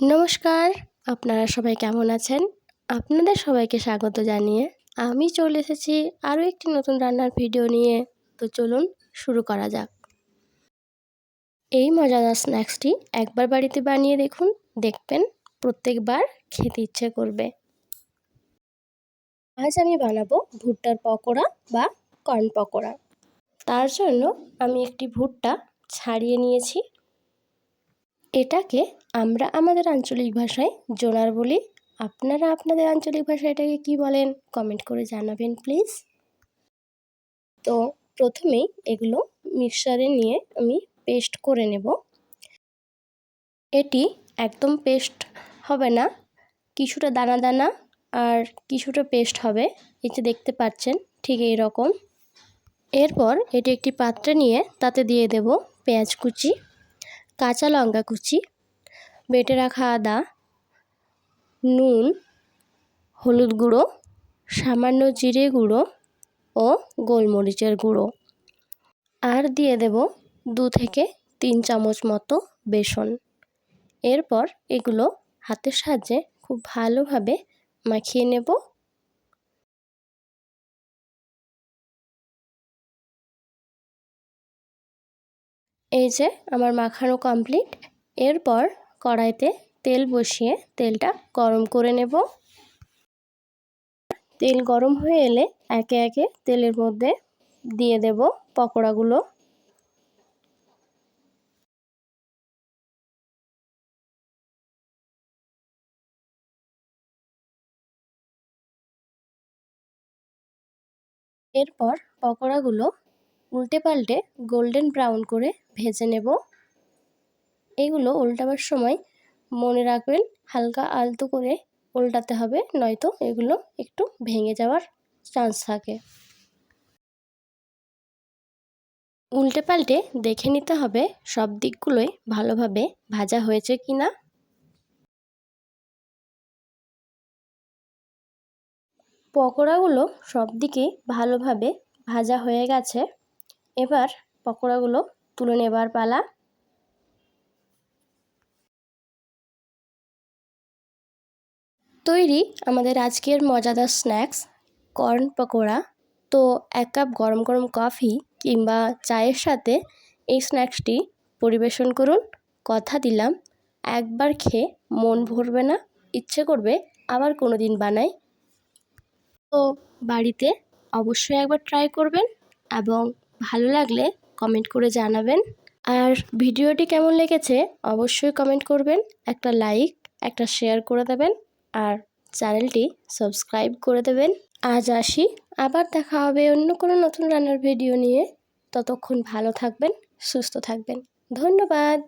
নমস্কার, আপনারা সবাই কেমন আছেন? আপনাদের সবাইকে স্বাগত জানিয়ে আমি চলে এসেছি আরও একটি নতুন রান্নার ভিডিও নিয়ে। তো চলুন শুরু করা যাক। এই মজাদার স্ন্যাক্সটি একবার বাড়িতে বানিয়ে দেখুন, দেখবেন প্রত্যেকবার খেতে ইচ্ছে করবে। আজ আমি বানাবো ভুট্টার পকোড়া বা কর্ন পকোড়া। তার জন্য আমি একটি ভুট্টা ছাড়িয়ে নিয়েছি। এটাকে আমরা আমাদের আঞ্চলিক ভাষায় জোনার বলি। আপনারা আপনাদের আঞ্চলিক ভাষায় এটাকে কী বলেন কমেন্ট করে জানাবেন, প্লিজ। তো প্রথমেই এগুলো মিক্সারে নিয়ে আমি পেস্ট করে নেব। এটি একদম পেস্ট হবে না, কিছুটা দানা দানা আর কিছুটা পেস্ট হবে। এই দেখতে পাচ্ছেন, ঠিক এই রকম এরপর এটি একটি পাত্রে নিয়ে তাতে দিয়ে দেব পেঁয়াজ কুচি। কাঁচা লঙ্কা কুচি, বেটে রাখা আদা, নুন, হলুদ গুঁড়ো, সামান্য জিরে গুঁড়ো ও গোলমরিচের গুঁড়ো। আর দিয়ে দেব দু থেকে তিন চামচ মতো বেসন। এরপর এগুলো হাতের সাহায্যে খুব ভালোভাবে মাখিয়ে নেব। এই যে আমার মাখানো কমপ্লিট এরপর কড়াইতে তেল বসিয়ে তেলটা গরম করে নেব। তেল গরম হয়ে এলে একে একে তেলের মধ্যে দিয়ে দেব পকোড়াগুলো। এরপর পকোড়াগুলো উল্টে পাল্টে গোল্ডেন ব্রাউন করে ভেজে নেব। এগুলো উল্টাবার সময় মনে রাখবেন, হালকা আলতো করে উল্টাতে হবে, নয়তো এগুলো একটু ভেঙে যাওয়ার চান্স থাকে। উল্টে পাল্টে দেখে নিতে হবে সব দিকগুলোই ভালোভাবে ভাজা হয়েছে কি না পকোড়াগুলো সব দিকেই ভালোভাবে ভাজা হয়ে গেছে। এবার পকোড়াগুলো তুলে নেবার পালা। তৈরি আমাদের আজকের মজাদার স্ন্যাক্স, কর্ন পকোড়া। তো এক কাপ গরম গরম কফি কিংবা চায়ের সাথে এই স্ন্যাক্সটি পরিবেশন করুন। কথা দিলাম, একবার খেয়ে মন ভরবে না, ইচ্ছে করবে আবার কোনো দিন বানাই। তো বাড়িতে অবশ্যই একবার ট্রাই করবেন এবং ভালো লাগলে কমেন্ট করে জানাবেন। আর ভিডিওটি কেমন লেগেছে অবশ্যই কমেন্ট করবেন, একটা লাইক একটা শেয়ার করে দেবেন, আর চ্যানেলটি সাবস্ক্রাইব করে দেবেন। আজ আসি, আবার দেখা হবে অন্য কোনো নতুন রান্নার ভিডিও নিয়ে। ততক্ষণ ভালো থাকবেন, সুস্থ থাকবেন। ধন্যবাদ।